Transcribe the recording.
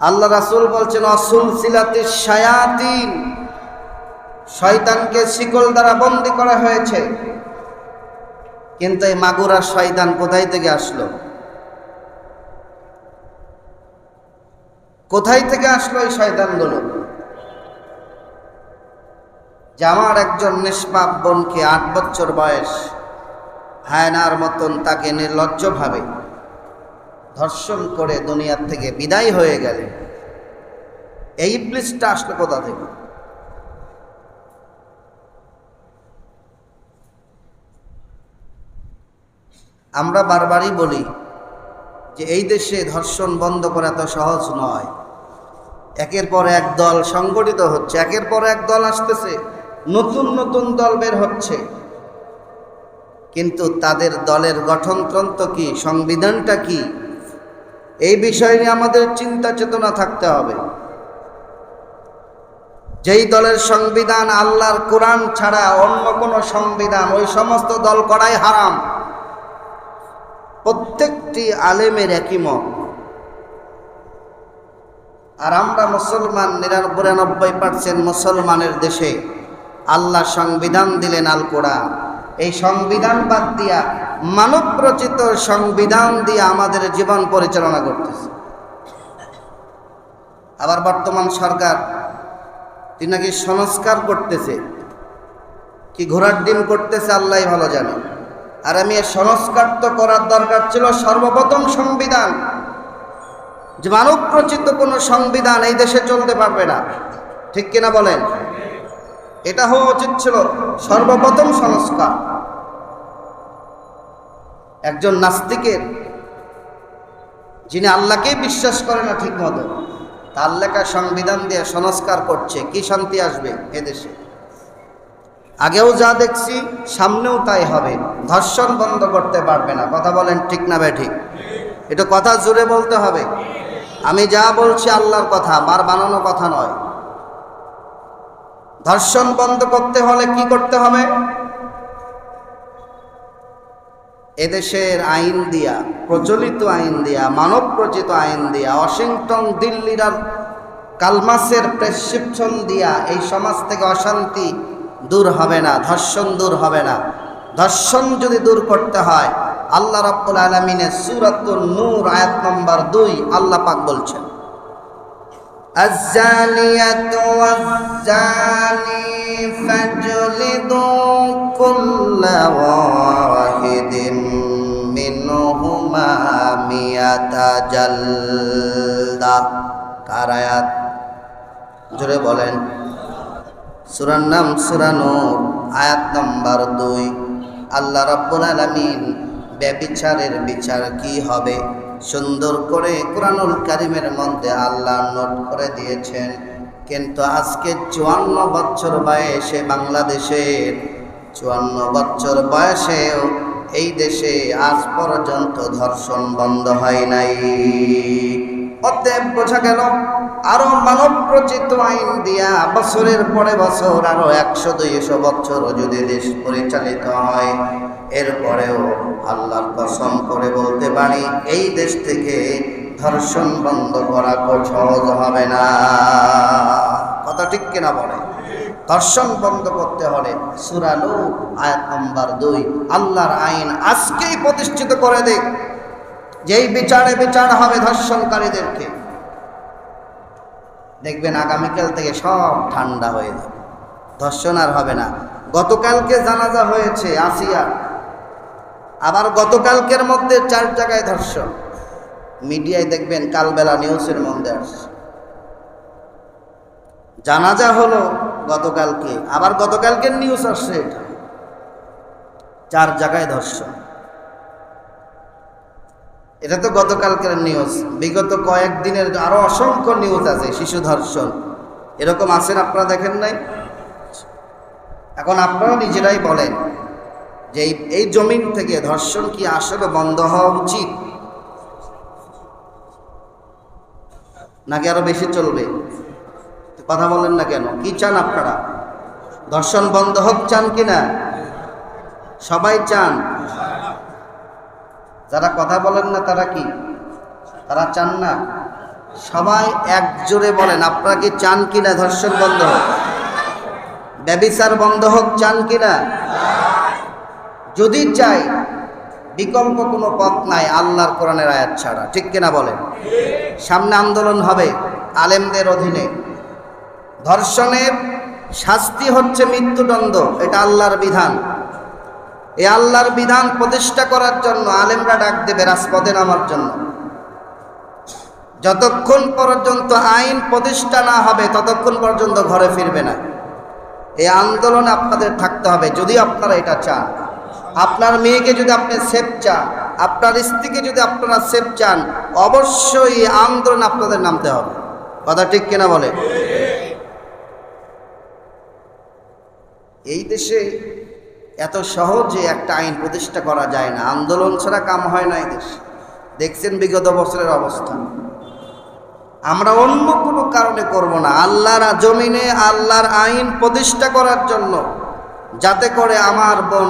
আল্লাহ রাসূল বলছেন অসুল সিলাতি শায়াতিন, শয়তানকে শিকল দ্বারা বন্দি করা হয়েছে। কিন্তু এই মাগুরা শয়তান কোথায় থেকে আসলো? কোথায় থেকে আসলো এই শয়তানগুলো? যে আমার একজন নিষ্পাপ বোনকে আট বছর বয়স, হায়নার মতন তাকে নির্লজ্জভাবে ধর্ষণ করে দুনিয়ার থেকে বিদায় হয়ে গেলেন এই ইবলিসটা আসলো কোথা থেকে? আমরা বারবারই বলি যে এই দেশে ধর্ষণ বন্ধ করা এত সহজ নয়। একের পর এক দল সংগঠিত হচ্ছে, একের পর এক দল আসতেছে, নতুন নতুন দল বের হচ্ছে। কিন্তু তাদের দলের গঠনতন্ত্র কি, সংবিধানটা কি এই বিষয় নিয়ে আমাদের চিন্তা চেতনা থাকতে হবে। যেই দলের সংবিধান আল্লাহর কোরআন ছাড়া অন্য কোনো সংবিধান, ওই সমস্ত দল করাই হারাম। প্রত্যেকটি আলেমের একই মত। আর আমরা মুসলমান, নিরানব্বই পার্সেন্ট মুসলমানের দেশে আল্লাহ সংবিধান দিলেন আল কোরআন এই সংবিধান বাদ দিয়া মানব সংবিধান দিয়ে আমাদের জীবন পরিচালনা করতেছে। আবার বর্তমান সরকার, তিনি নাকি সংস্কার করতেছে। কি ঘোড়ার ডিম করতেছে আল্লাহ ভালো জানে। আর আমি সংস্কার তো করার দরকার ছিল সর্বপ্রথম সংবিধান। যে মানব রচিত কোনো সংবিধান এই দেশে চলতে পারবে না। ঠিক কিনা বলেন? এটা হওয়া উচিত ছিল সর্বপ্রথম সংস্কার। একজন নাস্তিকের, যিনি আল্লাহকেই বিশ্বাস করে না ঠিক মতো তার লেখা সংবিধান দিয়ে সংস্কার করছে, কি শান্তি আসবে এদেশে? আগেও যা দেখছি, সামনেও তাই হবে। ধর্ষণ বন্ধ করতে পারবে না। কথা বলেন ঠিক না বে ঠিক? এটা কথা জোরে বলতে হবে। আমি যা বলছি আল্লাহর কথা বার বানানো কথা নয়। ধর্ষণ বন্ধ করতে হলে কি করতে হবে? এদেশের আইন দিয়া প্রচলিত আইন দিয়া মানব রচিত আইন দিয়া ওয়াশিংটন দিল্লির আর কালমাসের প্রেসক্রিপশন দিয়া এই সমাজ থেকে অশান্তি দূর হবে না ধর্ষণ দূর হবে না ধর্ষণ যদি দূর করতে হয় আল্লাহ রাব্বুল আলমিনের সুরাতুল নূর আয়াত নম্বর দুই আল্লাহ পাক বলছেন الزانية والزاني فاجلدوا كل واحد মিয়াতা জাল্দা। কার আয়াত? জোরে বলেন। সুরার নাম সুরানো আয়াত নম্বর দুই। আল্লাহ রব্বুল আলমিন ব্যবিচারের বিচার কি হবে? সুন্দর করে কোরআনুল কারিমের মধ্যে আল্লাহ নোট করে দিয়েছেন, কিন্তু আজকে চুয়ান্ন বছর বয়সে বাংলাদেশের চুয়ান্ন বছর বয়সেও এই দেশে আজ পর্যন্ত ধর্ষণ বন্ধ হয় নাই। অতএব বোঝা গেল, আরও মানব রচিত আইন দিয়া বছরের পরে বছর আরও একশো দুইশো বছর যদি দেশ পরিচালিত হয়, এরপরেও আল্লাহর কসম করে বলতে পারি, এই দেশ থেকে ধর্ষণ বন্ধ করা সহজ হবে না। কথা ঠিক কিনা বলে? ধর্ষণ বন্ধ করতে হলে সুরালু আয়াত নম্বর দুই। আল্লাহর আইন আজকেই প্রতিষ্ঠিত করে দেখ যেই বিচারে বিচার হবে ধর্ষণকারীদেরকে দেখবেন আগামীকাল থেকে সব ঠান্ডা হয়ে যাবে। ধর্ষণ আর হবে না। গতকালকে জানাজা হয়েছে আসিয়া। আবার গতকালকের মধ্যে চার জায়গায় ধর্ষণ। মিডিয়ায় দেখবেন কালবেলা নিউজের মধ্যে আসছে। জানাজা হলো গতকালকে। আবার গতকালকের নিউজ আসছে এটা। চার জায়গায় ধর্ষণ। এটা তো গতকালকের নিউজ বিগত কয়েকদিনের আরও অসংখ্য নিউজ আছে, শিশু ধর্ষণ। এরকম আছেন আপনারা দেখেন নাই? এখন আপনারা নিজেরাই বলেন যে এই জমিন থেকে ধর্ষণ কি আসলে বন্ধ হওয়া উচিত? নাকি আরও বেশি চলবে? কথা বলেন না কেন? কি চান আপনারা? ধর্ষণ বন্ধ হোক, চান কিনা সবাই চান। যারা কথা বলেন না, তারা কি? তারা চান না? সবাই এক জোরে বলেন, আপনারা কি চান কিনা ধর্ষণ বন্ধ হোক? ব্যবিচার বন্ধ হোক, চান কিনা যদি চাই, বিকল্প কোনো পথ নাই আল্লাহর কোরআনের আয়াত ছাড়া। ঠিক কিনা বলেন? সামনে আন্দোলন হবে আলেমদের অধীনে। ধর্ষণের শাস্তি হচ্ছে মৃত্যুদণ্ড, এটা আল্লাহর বিধান। এই আল্লাহর বিধান প্রতিষ্ঠা করার জন্য আলেমরা ডাক দেবে, রাজপথে নামার জন্য। যতক্ষণ পর্যন্ত আইন প্রতিষ্ঠা না হবে, ততক্ষণ পর্যন্ত ঘরে ফিরবে না। এই আন্দোলনে আপনাদের থাকতে হবে, যদি আপনারা এটা চান। আপনার মেয়েকে যদি আপনি সেফ চান, আপনার স্ত্রীকে যদি আপনারা সেফ চান, অবশ্যই আন্দোলন আপনাদের নামতে হবে। কথা ঠিক কিনা বলে? এই দেশে এত সহজে একটা আইন প্রতিষ্ঠা করা যায় না। আন্দোলন ছাড়া কাম হয় না এই দেশে। দেখছেন বিগত বছরের অবস্থা। আমরা অন্য কোনো কারণে করব না। আল্লাহর জমিনে আল্লাহর আইন প্রতিষ্ঠা করার জন্য যাতে করে আমার বোন